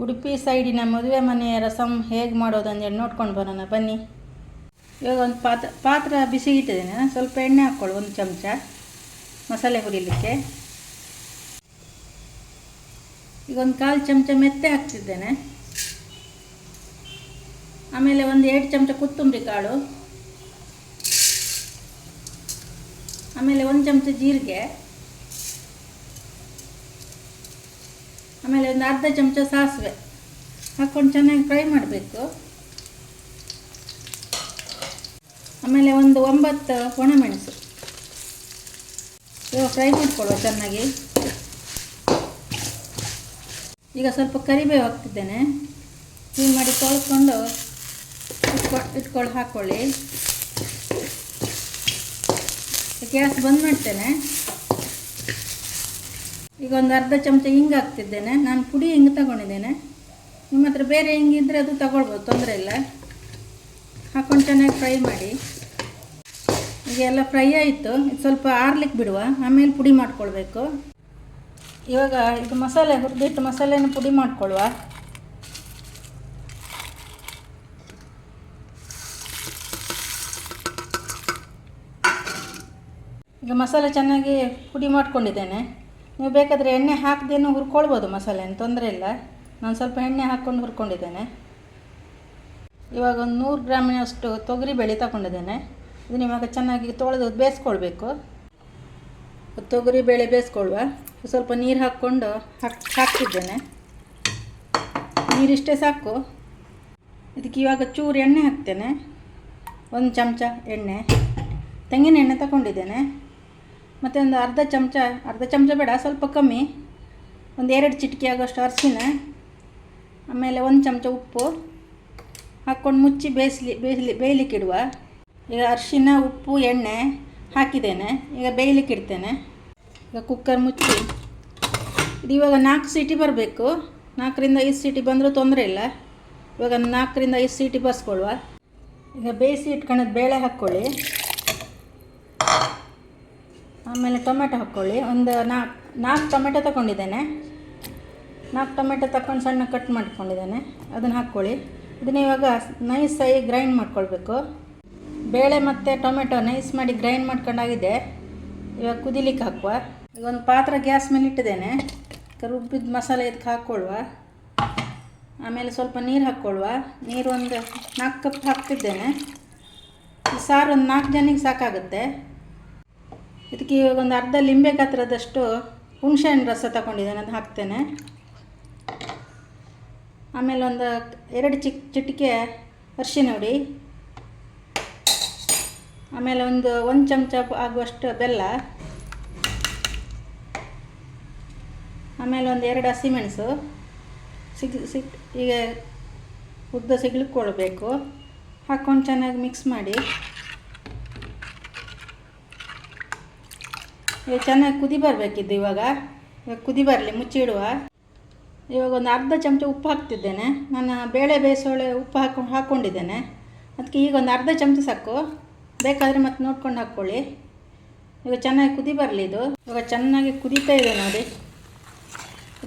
ಉಡುಪಿ ಸೈಡಿನ ಮದುವೆ ಮನೆಯ ರಸಂ ಹೇಗೆ ಮಾಡೋದು ಅಂತೇಳಿ ನೋಡ್ಕೊಂಡು ಬರೋಣ, ಬನ್ನಿ. ಇವಾಗ ಒಂದು ಪಾತ್ರ ಪಾತ್ರ ಬಿಸಿ ಇಟ್ಟಿದ್ದೇನೆ. ಸ್ವಲ್ಪ ಎಣ್ಣೆ ಹಾಕ್ಕೊಳ್ಳಿ ಒಂದು ಚಮಚ. ಮಸಾಲೆ ಹುರಿಲಿಕ್ಕೆ. ಈಗ ಒಂದು ಕಾಲು ಚಮಚ ಮೆತ್ತೆ ಹಾಕ್ತಿದ್ದೇನೆ. ಆಮೇಲೆ ಒಂದು ಎರಡು ಚಮಚ ಕೊತ್ತಂಬರಿ ಕಾಳು. ಆಮೇಲೆ ಒಂದು ಚಮಚ ಜೀರಿಗೆ. ಆಮೇಲೆ ಒಂದು ಅರ್ಧ ಚಮಚ ಸಾಸಿವೆ ಹಾಕ್ಕೊಂಡು ಚೆನ್ನಾಗಿ ಫ್ರೈ ಮಾಡಬೇಕು. ಆಮೇಲೆ ಒಂದು ಒಂಬತ್ತು ಒಣಮೆಣಸು. ಇವಾಗ ಫ್ರೈ ಮಾಡ್ಕೊಳ್ಳುವ ಚೆನ್ನಾಗಿ. ಈಗ ಸ್ವಲ್ಪ ಕರಿಬೇವು ಹಾಕ್ತಿದ್ದೇನೆ. ಕ್ಲೀನ್ ಮಾಡಿ ತೊಳ್ಕೊಂಡು ಇಟ್ಕೊ ಇಟ್ಕೊಳ್ಳಿ ಹಾಕ್ಕೊಳ್ಳಿ ಗ್ಯಾಸ್ ಬಂದ್ ಮಾಡ್ತೇನೆ. ಈಗ ಒಂದು ಅರ್ಧ ಚಮಚ ಹಿಂಗೆ ಹಾಕ್ತಿದ್ದೇನೆ. ನಾನು ಪುಡಿ ಹಿಂಗೆ ತಗೊಂಡಿದ್ದೇನೆ. ನಿಮ್ಮ ಹತ್ರ ಬೇರೆ ಹಿಂಗೆ ಇದ್ದರೆ ಅದು ತಗೊಳ್ಬೋದು, ತೊಂದರೆ ಇಲ್ಲ. ಹಾಕೊಂಡು ಚೆನ್ನಾಗಿ ಫ್ರೈ ಮಾಡಿ. ಈಗ ಎಲ್ಲ ಫ್ರೈ ಆಯಿತು. ಇದು ಸ್ವಲ್ಪ ಆರ್ಲಿಕ್ಕೆ ಬಿಡುವ. ಆಮೇಲೆ ಪುಡಿ ಮಾಡ್ಕೊಳ್ಬೇಕು. ಇವಾಗ ಇದು ಮಸಾಲೆ, ಹುರಿದಿಟ್ಟು ಮಸಾಲೆನ ಪುಡಿ ಮಾಡ್ಕೊಳ್ಳುವ. ಈಗ ಮಸಾಲೆ ಚೆನ್ನಾಗಿ ಪುಡಿ ಮಾಡ್ಕೊಂಡಿದ್ದೇನೆ. ನೀವು ಬೇಕಾದರೆ ಎಣ್ಣೆ ಹಾಕದೇನು ಹುರ್ಕೊಳ್ಬೋದು ಮಸಾಲೆನ ತೊಂದರೆ ಇಲ್ಲ. ನಾನು ಸ್ವಲ್ಪ ಎಣ್ಣೆ ಹಾಕ್ಕೊಂಡು ಹುರ್ಕೊಂಡಿದ್ದೇನೆ. ಇವಾಗ ಒಂದು ನೂರು ಗ್ರಾಮಿನಷ್ಟು ತೊಗರಿ ಬೇಳೆ ತಗೊಂಡಿದ್ದೇನೆ. ಇದನ್ನ ಇವಾಗ ಚೆನ್ನಾಗಿ ತೊಳೆದು ಬೇಯಿಸ್ಕೊಳ್ಬೇಕು. ತೊಗರಿ ಬೇಳೆ ಬೇಯಿಸ್ಕೊಳ್ವ. ಸ್ವಲ್ಪ ನೀರು ಹಾಕ್ಕೊಂಡು ಹಾಕಿ, ಹಾಕ್ತಿದ್ದೇನೆ. ನೀರಿಷ್ಟೇ ಸಾಕು. ಇದಕ್ಕೆ ಇವಾಗ ಚೂರು ಎಣ್ಣೆ ಹಾಕ್ತೇನೆ. ಒಂದು ಚಮಚ ಎಣ್ಣೆ. ತೆಂಗಿನ ಎಣ್ಣೆ ತಗೊಂಡಿದ್ದೇನೆ. ಮತ್ತು ಒಂದು ಅರ್ಧ ಚಮಚ ಅರ್ಧ ಚಮಚ ಬೇಡ, ಸ್ವಲ್ಪ ಕಮ್ಮಿ. ಒಂದು ಎರಡು ಚಿಟಿಕೆ ಆಗೋಷ್ಟು ಅರಿಶಿನ, ಆಮೇಲೆ ಒಂದು ಚಮಚ ಉಪ್ಪು ಹಾಕ್ಕೊಂಡು ಮುಚ್ಚಿ ಬೇಯಿಸ್ಲಿ ಬೇಯಲಿಕ್ಕೆ ಇಡುವ ಈಗ ಅರಿಶಿನ, ಉಪ್ಪು, ಎಣ್ಣೆ ಹಾಕಿದ್ದೇನೆ, ಈಗ ಬೇಯಲಿಕ್ಕಿಡ್ತೇನೆ. ಈಗ ಕುಕ್ಕರ್ ಮುಚ್ಚಿ. ಇದು ಇವಾಗ ನಾಲ್ಕು ಸೀಟಿ ಬರಬೇಕು. ನಾಲ್ಕರಿಂದ ಐದು ಸೀಟಿ ಬಂದರೂ ತೊಂದರೆ ಇಲ್ಲ. ಇವಾಗ ನಾಲ್ಕರಿಂದ ಐದು ಸೀಟಿ ಬಸ್ಕೊಳ್ಳುವ ಈಗ ಬೇಯಿಸಿ ಇಟ್ಕೊಂಡದ್ದು ಬೇಳೆ ಹಾಕ್ಕೊಳ್ಳಿ. ಆಮೇಲೆ ಟೊಮೆಟೊ ಹಾಕ್ಕೊಳ್ಳಿ. ಒಂದು ನಾಲ್ಕು ನಾಲ್ಕು ಟೊಮೆಟೊ ತಗೊಂಡಿದ್ದೇನೆ. ನಾಲ್ಕು ಟೊಮೆಟೊ ತಗೊಂಡು ಸಣ್ಣ ಕಟ್ ಮಾಡ್ಕೊಂಡಿದ್ದೇನೆ. ಅದನ್ನು ಹಾಕ್ಕೊಳ್ಳಿ. ಇದನ್ನ ಇವಾಗ ನೈಸಾಗಿ ಗ್ರೈಂಡ್ ಮಾಡ್ಕೊಳ್ಬೇಕು. ಬೇಳೆ ಮತ್ತು ಟೊಮೆಟೊ ನೈಸ್ ಮಾಡಿ ಗ್ರೈಂಡ್ ಮಾಡ್ಕೊಂಡಾಗಿದೆ. ಇವಾಗ ಕುದಿಲಿಕ್ಕೆ ಹಾಕುವ. ಈಗ ಒಂದು ಪಾತ್ರ ಗ್ಯಾಸ್ ಮೇಲೆ ಇಟ್ಟಿದ್ದೇನೆ. ರುಬ್ಬಿದ ಮಸಾಲೆ ಇದಕ್ಕೆ ಹಾಕ್ಕೊಳ್ಳುವ ಆಮೇಲೆ ಸ್ವಲ್ಪ ನೀರು ಹಾಕ್ಕೊಳ್ಳುವ ನೀರು ಒಂದು ನಾಲ್ಕು ಕಪ್ ಹಾಕ್ತಿದ್ದೇನೆ. ಸಾರು ಒಂದು ನಾಲ್ಕು ಜನಕ್ಕೆ ಸಾಕಾಗುತ್ತೆ. ಇದಕ್ಕೆ ಇವಾಗ ಒಂದು ಅರ್ಧ ಲಿಂಬೆ ಗಾತ್ರದಷ್ಟು ಹುಣಸೆಹಣ್ಣು ರಸ ತಗೊಂಡಿದ್ದೇನೆ ಅದು ಹಾಕ್ತೇನೆ. ಆಮೇಲೆ ಒಂದು ಎರಡು ಚಿಕ್ಕ ಚಿಟಿಕೆ ಅರಿಶಿನ ಹುಡಿ. ಆಮೇಲೆ ಒಂದು ಒಂದು ಚಮಚ ಆಗುವಷ್ಟು ಬೆಲ್ಲ. ಆಮೇಲೆ ಒಂದು ಎರಡು ಹಸಿಮೆಣಸು. ಸಿಗ್ ಸಿಗ್ ಈಗ ಉದ್ದ ಸಿಗ್ಲಿಕ್ಕೊಳ್ಬೇಕು ಹಾಕ್ಕೊಂಡು ಚೆನ್ನಾಗಿ ಮಿಕ್ಸ್ ಮಾಡಿ. ಇವಾಗ ಚೆನ್ನಾಗಿ ಕುದಿ ಬರಬೇಕಿದ್ದು ಇವಾಗ. ಇವಾಗ ಕುದಿ ಬರಲಿ ಮುಚ್ಚಿಡುವ ಇವಾಗ ಒಂದು ಅರ್ಧ ಚಮಚ ಉಪ್ಪು ಹಾಕ್ತಿದ್ದೇನೆ. ನಾನು ಬೇಳೆ ಬೇಯಿಸೋಳೆ ಉಪ್ಪು ಹಾಕೊಂಡು ಹಾಕ್ಕೊಂಡಿದ್ದೇನೆ ಅದಕ್ಕೆ ಈಗ ಒಂದು ಅರ್ಧ ಚಮಚ ಸಾಕು. ಬೇಕಾದರೆ ಮತ್ತೆ ನೋಡ್ಕೊಂಡು ಹಾಕ್ಕೊಳ್ಳಿ ಇವಾಗ ಚೆನ್ನಾಗಿ ಕುದಿ ಬರಲಿ ಇದು. ಇವಾಗ ಚೆನ್ನಾಗಿ ಕುದೀತಾ ಇದೆ ನೋಡಿ.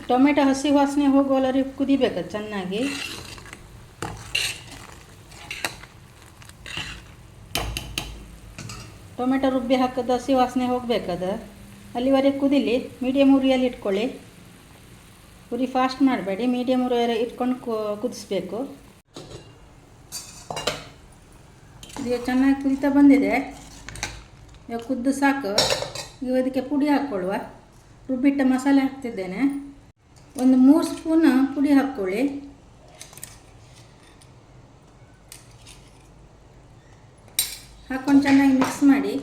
ಟೊಮೆಟೊ ಹಸಿ ವಾಸನೆ ಹೋಗೋಲ್ಲರಿ ಕುದಿಬೇಕು ಚೆನ್ನಾಗಿ. ಟೊಮೆಟೊ ರುಬ್ಬಿ ಹಾಕೋದು ಹಸಿ ವಾಸನೆ ಹೋಗಬೇಕದು? ಅಲ್ಲಿವರೆಗೆ ಕುದಿಲಿ ಮೀಡಿಯಮ್ ಉರಿಯಲ್ಲಿ ಇಟ್ಕೊಳ್ಳಿ. ಉರಿ ಫಾಸ್ಟ್ ಮಾಡಬೇಡಿ ಮೀಡಿಯಮ್ ಉರಿಯಲ್ಲಿ ಇಟ್ಕೊಂಡು ಕುದಿಸ್ಬೇಕು. ಈಗ ಚೆನ್ನಾಗಿ ಕುದಿತಾ ಬಂದಿದೆ. ಇವಾಗ ಕುದ್ದು ಸಾಕು. ಇವಾಗ ಅದಕ್ಕೆ ಪುಡಿ ಹಾಕ್ಕೊಳ್ಳುವ. ರುಬ್ಬಿಟ್ಟ ಮಸಾಲೆ ಹಾಕ್ತಿದ್ದೇನೆ. ಒಂದು ಮೂರು ಸ್ಪೂನ್ ಪುಡಿ ಹಾಕ್ಕೊಳ್ಳಿ. ಹಾಕ್ಕೊಂಡು ಚೆನ್ನಾಗಿ ಮಿಕ್ಸ್ ಮಾಡಿ.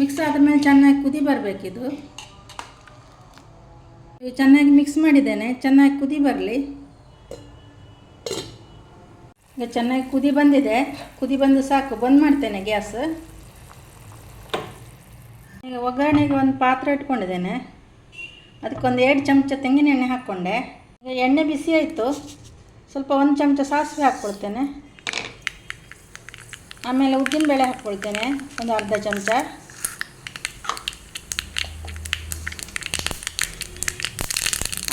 ಮಿಕ್ಸ್ ಆದಮೇಲೆ ಚೆನ್ನಾಗಿ ಕುದಿ ಬರಬೇಕಿದು. ಚೆನ್ನಾಗಿ ಮಿಕ್ಸ್ ಮಾಡಿದ್ದೇನೆ, ಚೆನ್ನಾಗಿ ಕುದಿ ಬರಲಿ. ಈಗ ಚೆನ್ನಾಗಿ ಕುದಿ ಬಂದಿದೆ, ಕುದಿ ಬಂದು ಸಾಕು, ಬಂದ್ ಮಾಡ್ತೇನೆ ಗ್ಯಾಸ್. ಈಗ ಒಗ್ಗರಣೆಗೆ ಒಂದು ಪಾತ್ರೆ ಇಟ್ಕೊಂಡಿದ್ದೇನೆ. ಅದಕ್ಕೊಂದು ಎರಡು ಚಮಚ ತೆಂಗಿನ ಎಣ್ಣೆ ಹಾಕ್ಕೊಂಡೆ ಎಣ್ಣೆ ಬಿಸಿ ಆಯಿತು. ಸ್ವಲ್ಪ ಒಂದು ಚಮಚ ಸಾಸಿವೆ ಹಾಕ್ಕೊಳ್ತೇನೆ ಆಮೇಲೆ ಉದ್ದಿನ ಬೇಳೆ ಹಾಕ್ಕೊಳ್ತೇನೆ ಒಂದು ಅರ್ಧ ಚಮಚ.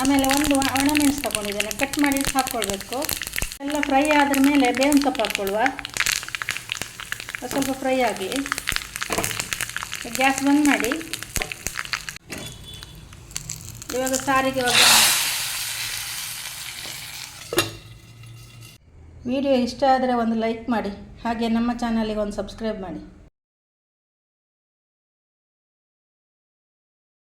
ಆಮೇಲೆ ಒಂದು ಒಣಮೆಣಸು ತಗೊಂಡಿದ್ದೇನೆ ಕಟ್ ಮಾಡಿ ಹಾಕ್ಕೊಳ್ಬೇಕು. ಎಲ್ಲ ಫ್ರೈ ಆದ ಮೇಲೆ ಬೇವಿನ ಸೊಪ್ಪು ಹಾಕ್ಕೊಳ್ಳುವ ಸ್ವಲ್ಪ ಫ್ರೈ ಆಗಿ. ಗ್ಯಾಸ್ ಬಂದ್ ಮಾಡಿ. ಇವಾಗ ಸಾರಿಗೆ ಒಗ್ಗರಣೆ ವಿಡಿಯೋ ಇಷ್ಟ ಆದರೆ ಒಂದು ಲೈಕ್ ಮಾಡಿ ಹಾಗೆ ನಮ್ಮ ಚಾನಲಿಗೆ ಒಂದು ಸಬ್ಸ್ಕ್ರೈಬ್ ಮಾಡಿ.